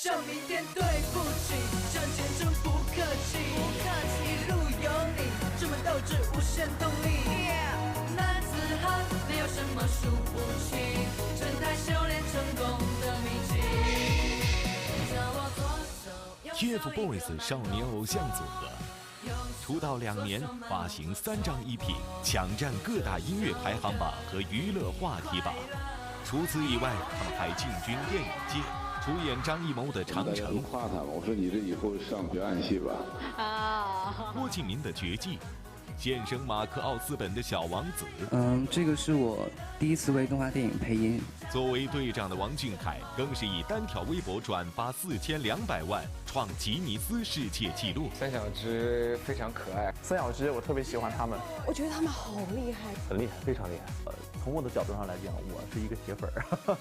向明天对不起，向前真不客气，不客气，一路有你，这么斗志，无限动力。男子汉没有什么输不起，正太修炼成功的秘籍。TFBOYS 少年偶像组合，出道两年，发行三张 EP，抢占各大音乐排行榜和娱乐话题榜。除此以外，他们还进军电影界，主演张艺谋的《长城》，夸他，我说你这以后上表演系吧。啊，郭敬明的《绝技》，现身马克·奥斯本的小王子。嗯，这个是我第一次为动画电影配音。作为队长的王俊凯，更是以单条微博转发四千两百万，创吉尼斯世界纪录。三小只非常可爱，三小只我特别喜欢他们。我觉得他们好厉害。很厉害，非常厉害。呃，从我的角度上来讲，我是一个铁粉儿。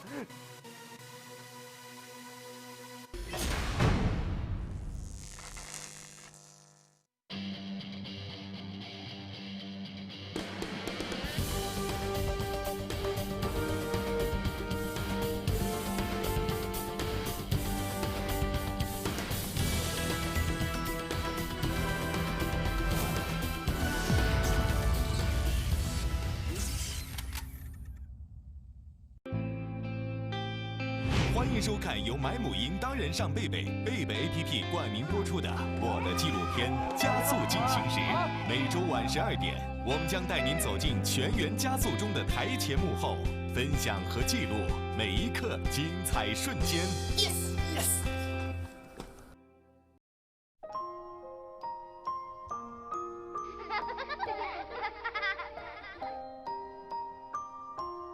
上贝贝贝贝 APP 冠名播出的我的纪录片《加速进行时》，每周晚十二点，我们将带您走进全员加速中的台前幕后，分享和记录每一刻精彩瞬间。Yes Yes。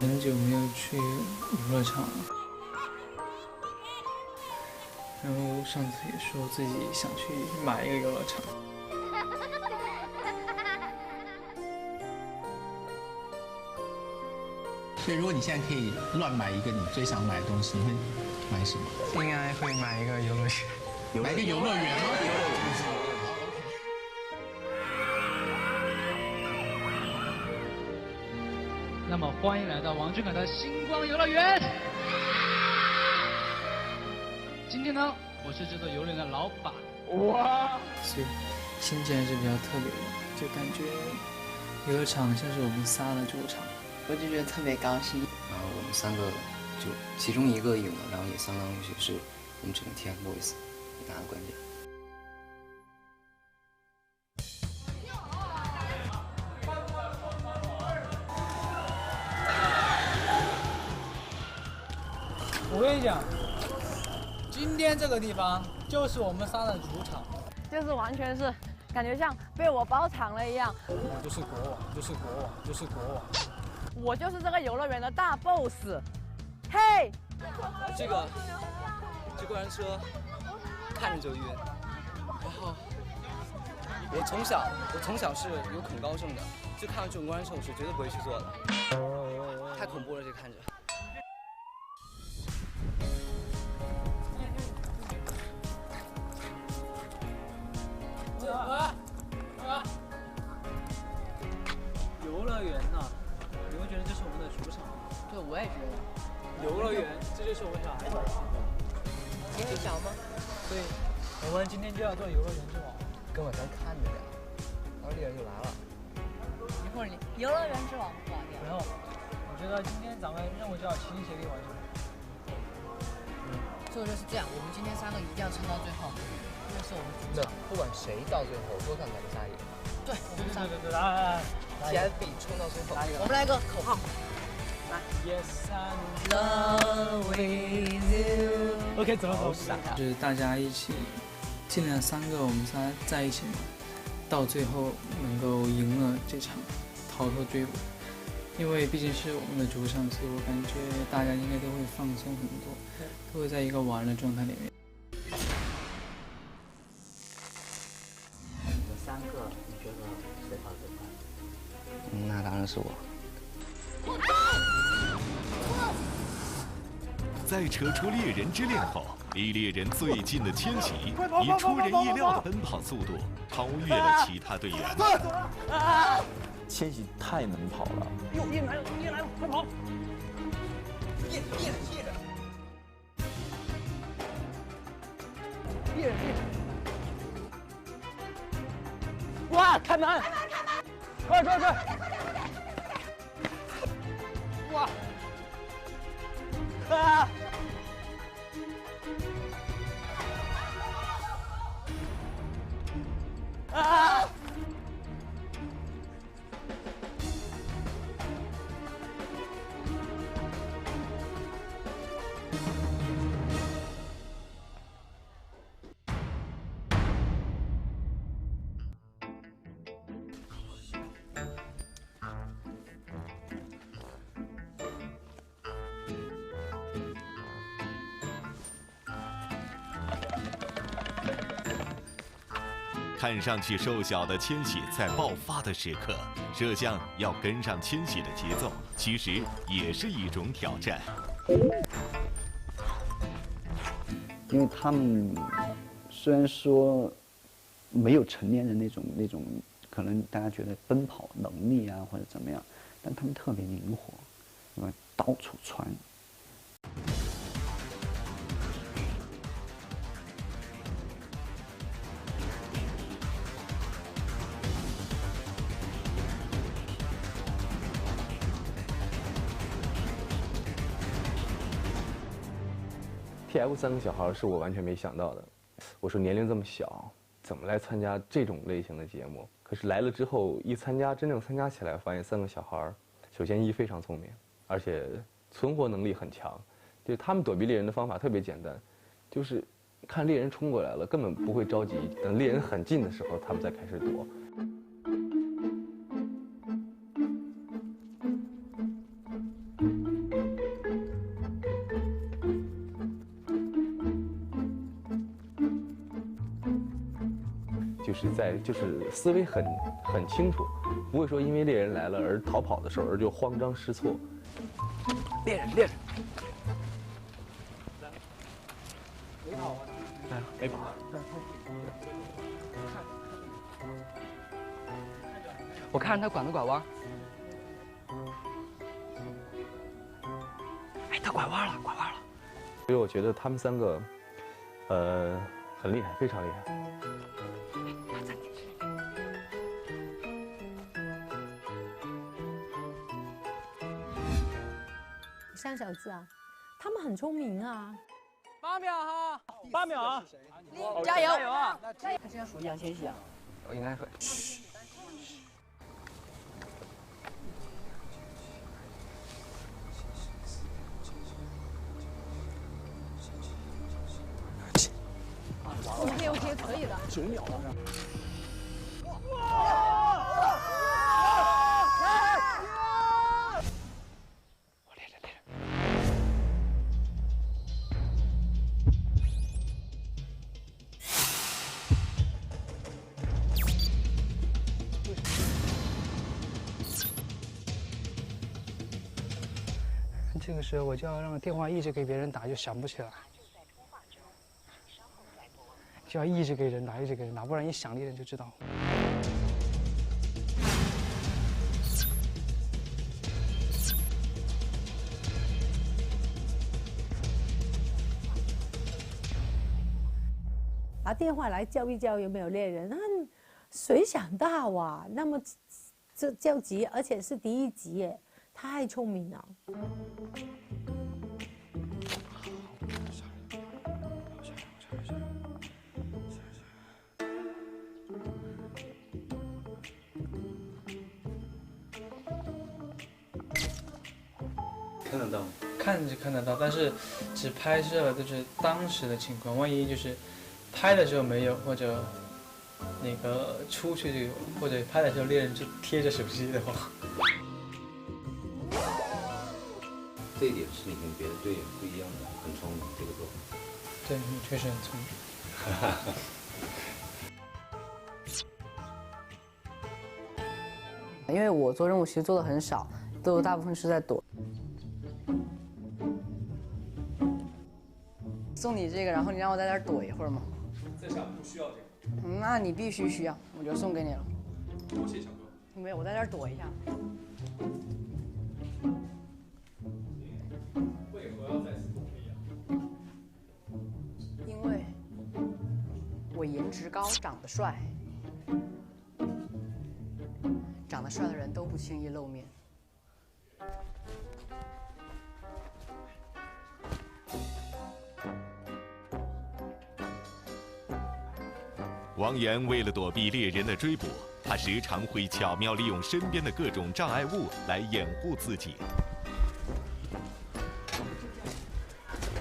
很久没有去游乐场了，然后上次也说自己想去买一个游乐场。所以，如果你现在可以乱买一个你最想买的东西，你会买什么？应该会买一个游乐园。买一个游乐园吗？那么，欢迎来到王俊凯的星光游乐园。今天呢，我是这座游乐园的老板。哇！所以心情还是比较特别的，就感觉游乐场像是我们仨的主场。我就觉得特别高兴。然后我们三个就其中一个赢了，然后也相当于是我们整个 TFBOYS 拿了冠军。这个地方就是我们仨的主场。就是完全是感觉像被我包场了一样。我就是国王，就是国王，就是国王。我就是这个游乐园的大 boss。嘿，这个这过山车看着就晕，然后我从小我从小是有恐高症的，就看到这种过山车我是绝对不会去坐的，太恐怖了，这看着。我们今天就要做游乐园之王。跟我咱看着点，奥利尔就来了。一会儿你游乐园之王挂掉。然后，我觉得今天咱们任务就要齐心协力完成。所以就是这样，我们今天三个一定要撑到最后，这是我们主那场。不管谁到最后，都看咱们仨赢。对，我们三个。对对对，来来来，TFB 冲到最后。我们来个口号。来。Yes I'm Love with you。OK，走了走了。就是大家一起，尽量三个我们仨在一起嘛，到最后能够赢了这场，逃脱追捕。因为毕竟是我们的主场，所以我感觉大家应该都会放松很多，都会在一个玩的状态里面。你们三个，你觉得谁跑得最快？嗯，那当然是我。在扯出猎人之链后，离猎人最近的千玺以出人意料的奔跑速度超越了其他队员。千玺太能跑了。哟，叶来了，叶来了，快跑！叶叶叶着。猎人猎人。哇，开门！快快快点快点快点！哇！啊！啊！看上去瘦小的千玺在爆发的时刻，摄像要跟上千玺的节奏，其实也是一种挑战。因为他们虽然说没有成年人那种那种，可能大家觉得奔跑能力啊或者怎么样，但他们特别灵活，因为到处窜。TF 三个小孩是我完全没想到的。我说年龄这么小，怎么来参加这种类型的节目？可是来了之后，一参加，真正参加起来，发现三个小孩，首先一非常聪明，而且存活能力很强。就他们躲避猎人的方法特别简单，就是看猎人冲过来了，根本不会着急，等猎人很近的时候，他们再开始躲。就是在就是思维很很清楚，不会说因为猎人来了而逃跑的时候而就慌张失措。猎人猎人，没跑啊？哎，没跑。我看着他拐没拐弯。哎，他拐弯了，拐弯了。所以我觉得他们三个，呃，很厉害，非常厉害。三小字啊，他们很聪明啊。八秒哈，八秒啊！加油！加油啊！他现在属于杨千玺啊。我应该会。那个时候我就要让电话一直给别人打，就想不起来。就要一直给人打，一直给人打，不然一响猎人就知道。拿电话来叫一叫有没有猎人？那谁想到啊？那么这叫急，而且是第一集耶，太聪明了。看得到？看是看得到，但是只拍摄了就是当时的情况，万一就是拍的时候没有，或者那个出去就有，或者拍的时候猎人就贴着手机的话，这一点是你跟别的队员不一样的，很聪明，这个做法。对，你确实很聪明。因为我做任务其实做的很少，都大部分是在躲。送你这个，然后你让我在那儿躲一会儿吗？在下不需要这个。嗯那你必须需要，我就送给你了。多谢小哥。没有，我在这儿躲一下。颜值高，长得帅。长得帅的人都不轻易露面。王岩为了躲避猎人的追捕，他时常会巧妙利用身边的各种障碍物来掩护自己。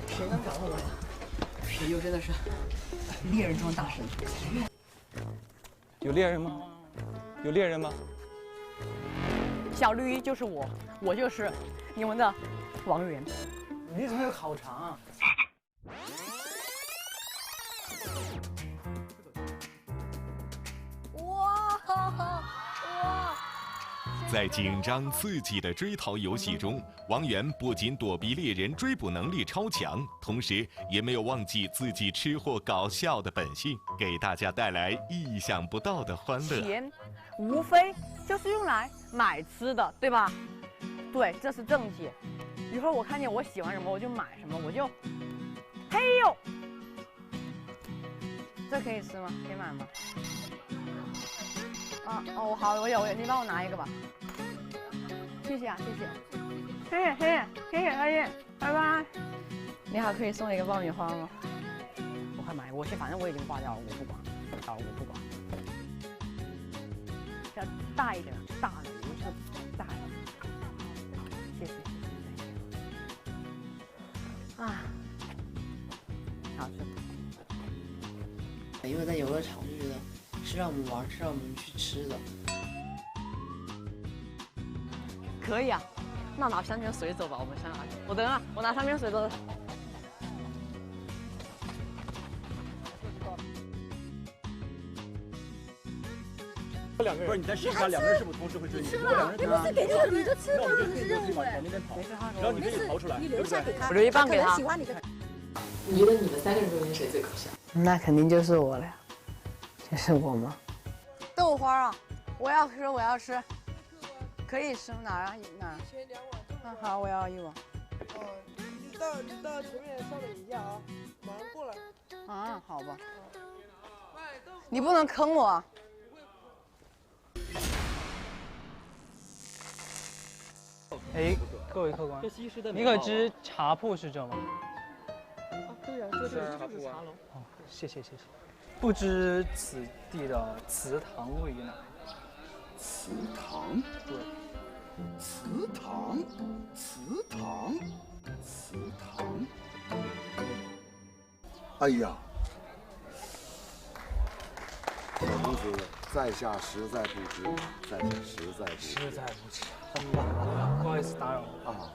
谁能找到我呀？皮尤真的是猎人中的大神。有猎人吗？有猎人吗？小绿衣就是我，我就是你们的王源。你怎么有烤肠啊？在紧张刺激的追逃游戏中，王源不仅躲避猎人追捕能力超强，同时也没有忘记自己吃货搞笑的本性，给大家带来意想不到的欢乐。钱无非就是用来买吃的，对吧？对，这是正解。一会儿我看见我喜欢什么，我就买什么，我就，嘿呦，这可以吃吗？可以买吗？啊哦，好，我有，我有，你帮我拿一个吧。谢谢啊，谢谢，谢谢，谢谢，谢谢阿姨，拜拜。你好可以送一个爆米花吗？我快买，我去，反正我已经挂掉了，我不管，好，我不管。要大一点，大的，我就大的。谢谢。啊，好吃。因为在游乐场就觉得是让我们玩，是让我们去吃的。可以啊，那拿三瓶水走吧，我们上来。我等啊，我拿三瓶水走。两个人不是你再试一下，两个人是不是同时会追你？吃如果两了，个人你不是给这个女的吃吗？那我就是可以任务哎往那。边跑，然后你可以逃出来，你？留下给他，我留一半给他可能喜欢你的。你觉得你们三个人中间谁最搞笑？那肯定就是我了呀，就是我吗？豆花啊，我要吃，我要吃，可以吃哪儿啊？哪儿？切两碗。嗯，好，我要一碗。哦，你到你到前面稍等一下啊，马上过来。啊，好吧。你不能坑我啊。哎，各位客官，你可知茶铺是这吗？对呀，这是就是茶楼。哦，谢谢谢谢。不知此地的祠堂位于哪？祠堂？对。祠堂？祠堂？祠堂？哎呀，小公子，在下实在不知，在下实在不知。实在不知，不好意思打扰了啊。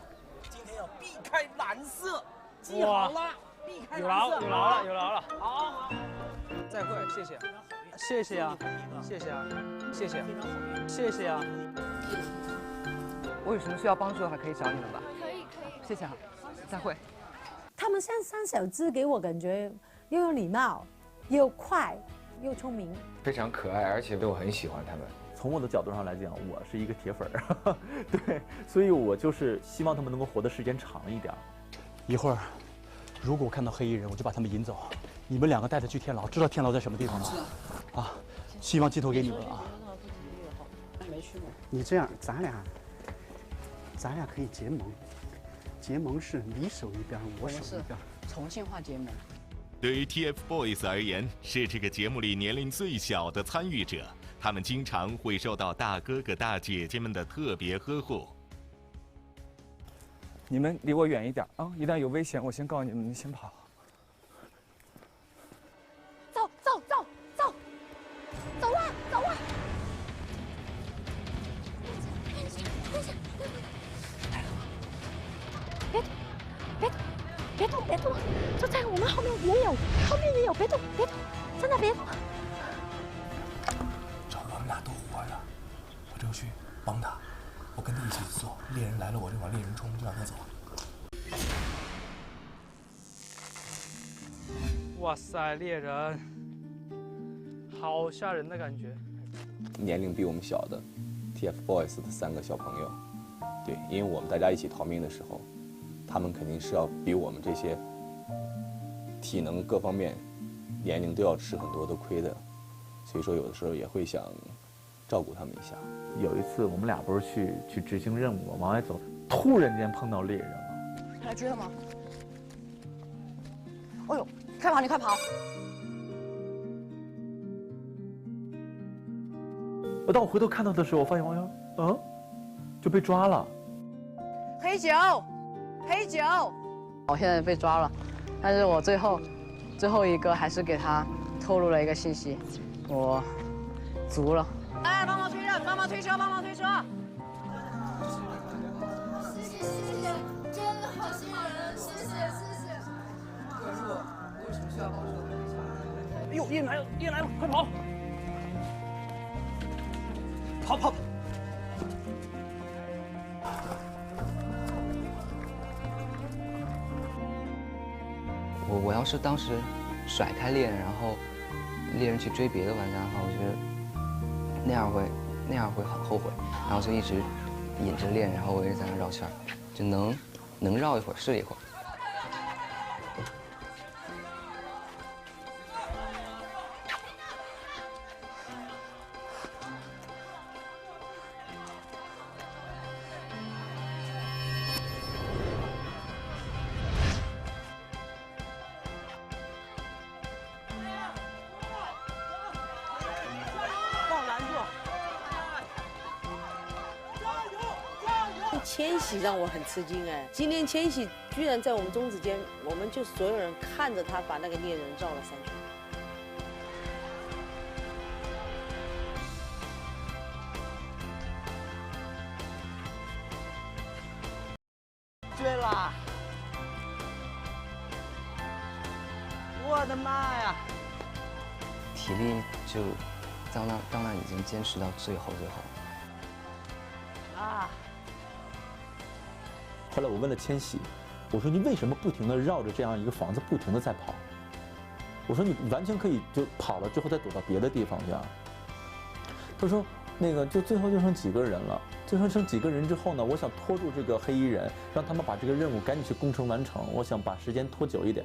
今天要避开蓝色，记好了，避开有蓝色。劳有劳了有劳了。好好。再会，谢谢，谢谢啊，谢谢啊，谢谢，谢谢啊。我有什么需要帮助的话，可以找你们吧。可以可以。谢谢啊，再会。他们像三小只，给我感觉又有礼貌，又快，又聪明。非常可爱，而且我很喜欢他们。从我的角度上来讲，我是一个铁粉儿，对，所以我就是希望他们能够活的时间长一点。一会儿，如果我看到黑衣人，我就把他们引走。你们两个带他去天牢，知道天牢在什么地方吗？啊，希望寄托给你们了啊。没去过。你这样，咱俩，咱俩可以结盟，结盟是你守一边，我守一边。重庆话结盟。对于 TFBOYS 而言，是这个节目里年龄最小的参与者，他们经常会受到大哥哥大姐姐们的特别呵护。你们离我远一点啊！一旦有危险，我先告诉你们，你先跑。哇塞，猎人，好吓人的感觉。年龄比我们小的 TFBOYS 的三个小朋友，对，因为我们大家一起逃命的时候，他们肯定是要比我们这些体能各方面年龄都要吃很多的亏的，所以说有的时候也会想照顾他们一下。有一次我们俩不是去去执行任务，往外走，突然间碰到猎人了。来追了吗？快跑！你快跑！我当我回头看到的时候，我发现王瑶，嗯，就被抓了。黑九，黑九！我现在被抓了，但是我最后，最后一个还是给他透露了一个信息，我足了。哎，帮忙推车，帮忙推车，帮忙推车！谢谢谢谢，真的好心人，谢谢谢谢。哎呦，猎人来了，猎人来了，快跑！跑跑！我我要是当时甩开猎人，然后猎人去追别的玩家的话，我觉得那样会那样会很后悔。然后就一直引着猎人，然后我一直在那绕圈，就能能绕一会儿是一会儿。千玺让我很吃惊哎，今天千玺居然在我们中指间，我们就所有人看着他把那个猎人绕了三圈。对了！我的妈呀！体力就到那到那已经坚持到最后最后。后来我问了千玺，我说你为什么不停的绕着这样一个房子不停的在跑？我说你完全可以就跑了之后再躲到别的地方去啊。他说那个就最后就剩几个人了，最后剩几个人之后呢，我想拖住这个黑衣人，让他们把这个任务赶紧去攻城完成，我想把时间拖久一点。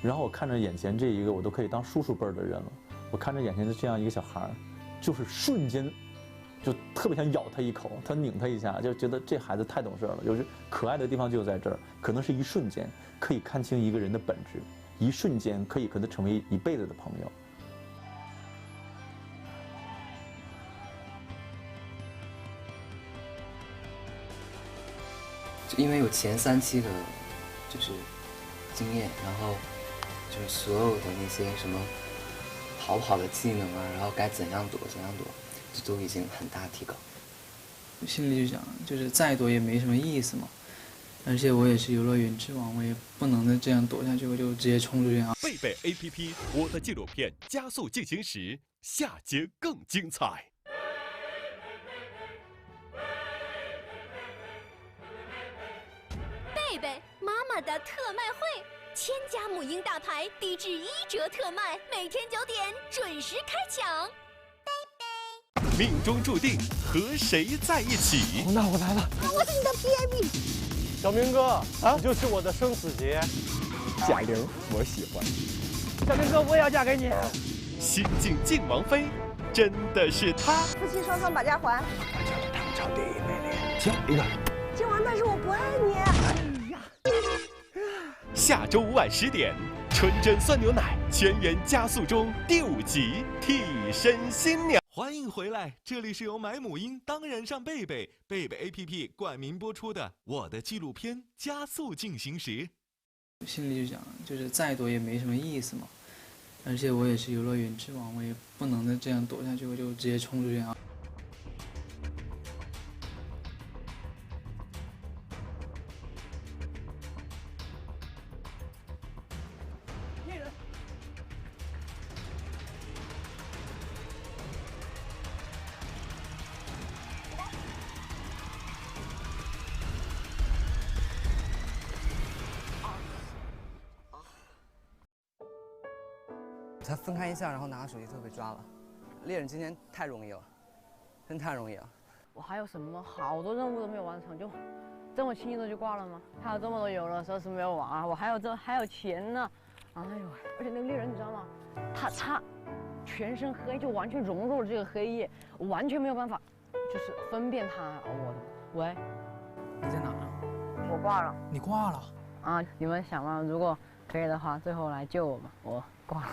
然后我看着眼前这一个我都可以当叔叔辈儿的人了，我看着眼前的这样一个小孩儿，就是瞬间就特别想咬他一口，他拧他一下，就觉得这孩子太懂事了。就是可爱的地方就在这儿，可能是一瞬间可以看清一个人的本质，一瞬间可以和他成为一辈子的朋友。就因为有前三期的，就是经验，然后就是所有的那些什么逃跑的技能啊，然后该怎样躲怎样躲，都已经很大提高。心里就想，就是再躲也没什么意思嘛。而且我也是游乐园之王，我也不能再这样躲下去，我就直接冲出去啊！贝贝 APP，我的纪录片加速进行时，下节更精彩。贝贝妈妈的特卖会，千家母婴大牌低至一折特卖，每天九点准时开抢。命中注定和谁在一起？那我来了，我是你的 PAB。小明哥啊，你就是我的生死劫。贾玲，我喜欢。小明哥，我也要嫁给你。新晋靖王妃，真的是她。夫妻双双把家还。我叫了唐朝第一美丽，亲一个。靖王，但是我不爱你。哎呀！下周五晚十点，纯真酸牛奶全员加速中第五集替身新娘。欢迎回来，这里是由买母婴当然上贝贝贝贝 APP 冠名播出的我的纪录片《加速进行时》。心里就想，就是再躲也没什么意思嘛。而且我也是游乐园之王，我也不能再这样躲下去，我就直接冲出去啊！他分开一下，然后拿手机就被抓了。猎人今天太容易了，真太容易了。我还有什么好多任务都没有完成，就这么轻易的就挂了吗？还有这么多游乐设施没有玩啊，我还有这还有钱呢，哎呦，而且那个猎人你知道吗？他他全身黑，就完全融入了这个黑夜，完全没有办法，就是分辨他。我的，喂，你在哪呢？我挂了。你挂了？啊，你们想嘛，如果可以的话，最后来救我吧。我挂了。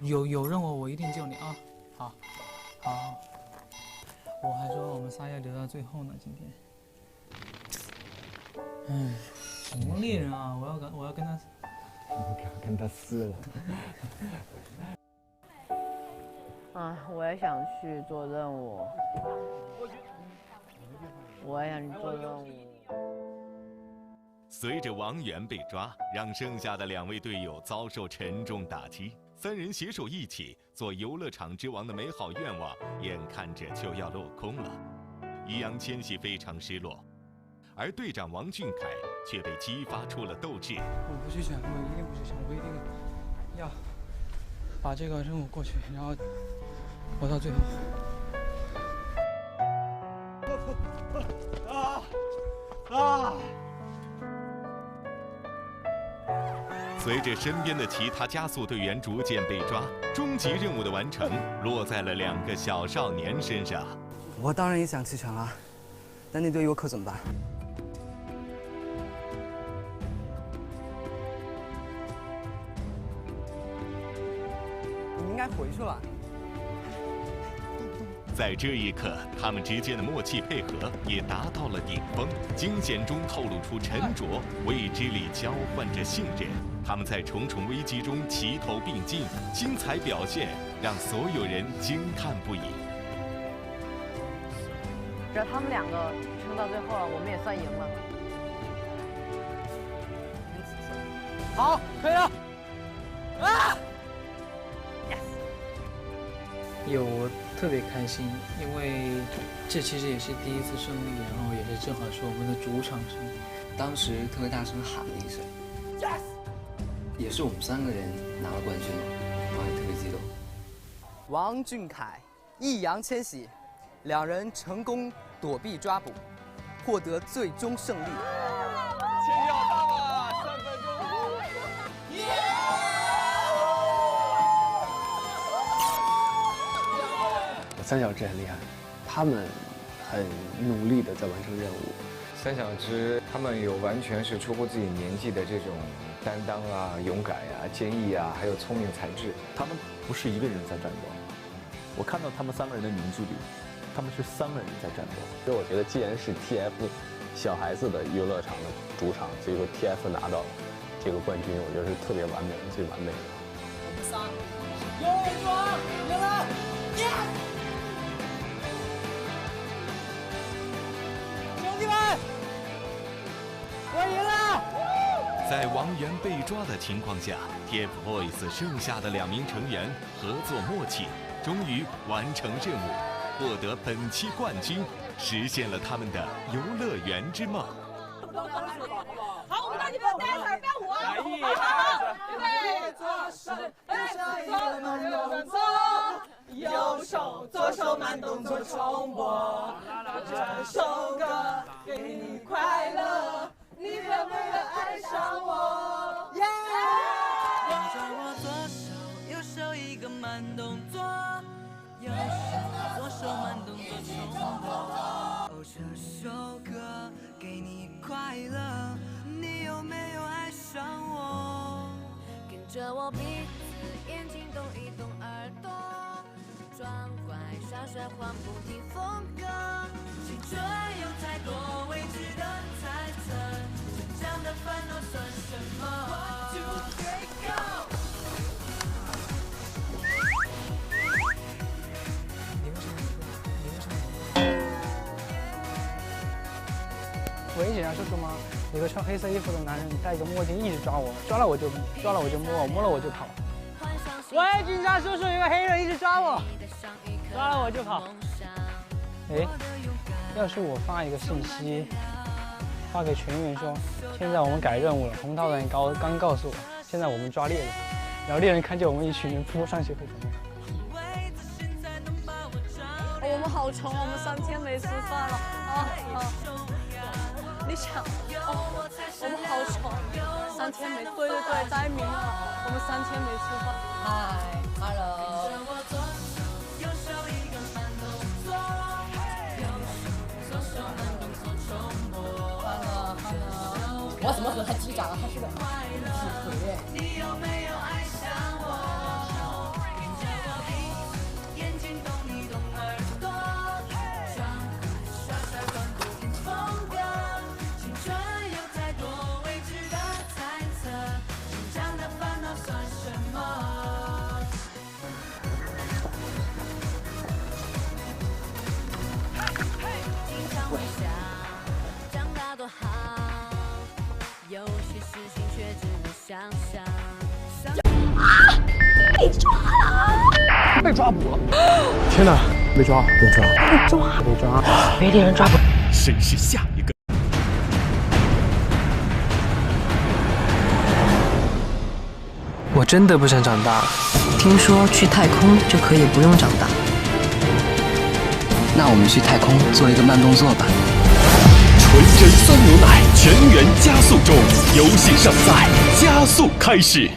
有有任务我一定救你啊！好，好。我还说我们仨要留到最后呢，今天。哎，什么猎人啊！我要跟我要跟他。跟他撕了。啊，我也想去做任务。我也想去做任务。随着王源被抓，让剩下的两位队友遭受沉重打击，三人携手一起做游乐场之王的美好愿望，眼看着就要落空了。易烊千玺非常失落，而队长王俊凯却被激发出了斗志。我不去选，我一定不去选，我一定要把这个任务过去，然后活到最后。随着身边的其他加速队员逐渐被抓，终极任务的完成落在了两个小少年身上。我当然也想弃权了，但那队游客怎么办？你应该回去了。在这一刻，他们之间的默契配合也达到了顶峰，惊险中透露出沉着，未知里交换着信任。他们在重重危机中齐头并进，精彩表现让所有人惊叹不已。只要他们两个撑到最后了，我们也算赢了。好，可以了。啊！有，我特别开心，因为这其实也是第一次胜利，然后也是正好是我们的主场胜利。当时特别大声喊了一声，yes，也是我们三个人拿了冠军，我也特别激动。王俊凯、易烊千玺两人成功躲避抓捕，获得最终胜利。三小只很厉害，他们很努力的在完成任务。三小只他们有完全是出乎自己年纪的这种担当啊、勇敢呀、坚毅啊，还有聪明才智。他们不是一个人在战斗，我看到他们三个人的凝聚力，他们是三个人在战斗。所以我觉得，既然是 TF 小孩子的游乐场的主场，所以说 TF 拿到这个冠军，我觉得是特别完美的、最完美的。三，有位主，赢了，耶！在王源被抓的情况下，TFBOYS 剩下的两名成员合作默契，终于完成任务，获得本期冠军，实现了他们的游乐园之梦。好，我们大家不要待会儿，不要舞啊！好好好，预备，左手，哎，左慢动作，右手，左手慢动作重播。这首歌给你快乐，你有没有爱上我？耶！跟着我左手，右手一个慢动作，右手，左手慢动作重播。哦，这首歌给你快乐，你有没有爱上我？跟着我鼻子、眼睛动一动耳朵，装乖耍帅换不停风格。青春有太多未知的猜测，成长的烦恼算什么？One two three go！危险啊，叔叔吗？有个穿黑色衣服的男人戴一个墨镜一直抓我，抓了我就抓了我就摸，摸了我就跑。喂，警察叔叔，有个黑人一直抓我，抓了我就跑。哎，要是我发一个信息，发给全员说，现在我们改任务了，洪涛导演刚刚告诉我，现在我们抓猎人，然后猎人看见我们一群人扑上去会怎么样？我们好好穷，我们三天没吃饭了。啊啊！你想，哦，我们好穷，三天没，对对对，待明了，我们三天没吃饭。嗨，hello。我怎么和他击掌了？他是个鸡抓捕了！天哪！被抓！被抓！被抓！被抓！被猎人抓捕！谁是下一个？我真的不想长大。听说去太空就可以不用长大。那我们去太空做一个慢动作吧。纯真酸牛奶全员加速中，游戏尚在，加速开始。